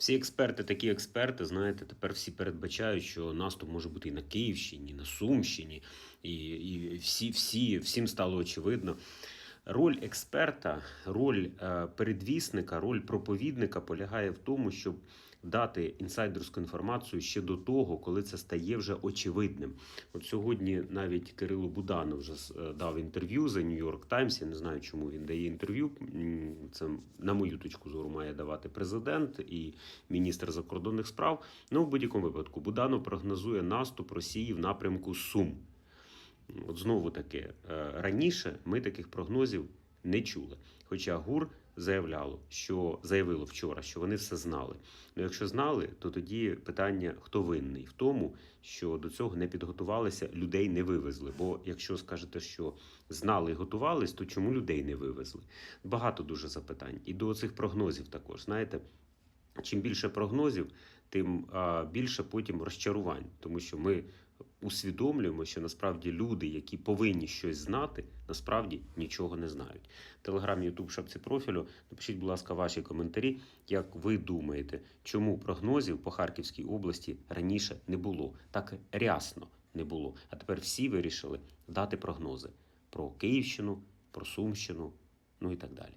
Всі експерти, такі експерти, знаєте, тепер всі передбачають, що наступ може бути і на Київщині, і на Сумщині, і, і всі, всі, всім стало очевидно. Роль експерта, роль е, передвісника, роль проповідника полягає в тому, щоб дати інсайдерську інформацію ще до того, коли це стає вже очевидним. От сьогодні навіть Кирило Буданов вже е, дав інтерв'ю за York Times. Я не знаю, чому він дає інтерв'ю. Це, на мою точку зору, має давати президент і міністр закордонних справ. Ну, в будь-якому випадку, Буданов прогнозує наступ Росії в напрямку Сум. От знову таки, е, раніше ми таких прогнозів не чули. Хоча ГУР заявляло, що заявило вчора, що вони все знали. Ну, якщо знали, то тоді питання, хто винний в тому, що до цього не підготувалися, людей не вивезли. Бо якщо скажете, що знали і готувались, то чому людей не вивезли? Багато дуже запитань. І до цих прогнозів також, знаєте. Чим більше прогнозів, тим більше потім розчарувань, тому що ми усвідомлюємо, що насправді люди, які повинні щось знати, насправді нічого не знають. Телеграм, Ютуб, шапці профілю. Напишіть, будь ласка, ваші коментарі, як ви думаєте, чому прогнозів по Харківській області раніше не було, так рясно не було. А тепер всі вирішили дати прогнози про Київщину, про Сумщину, ну і так далі.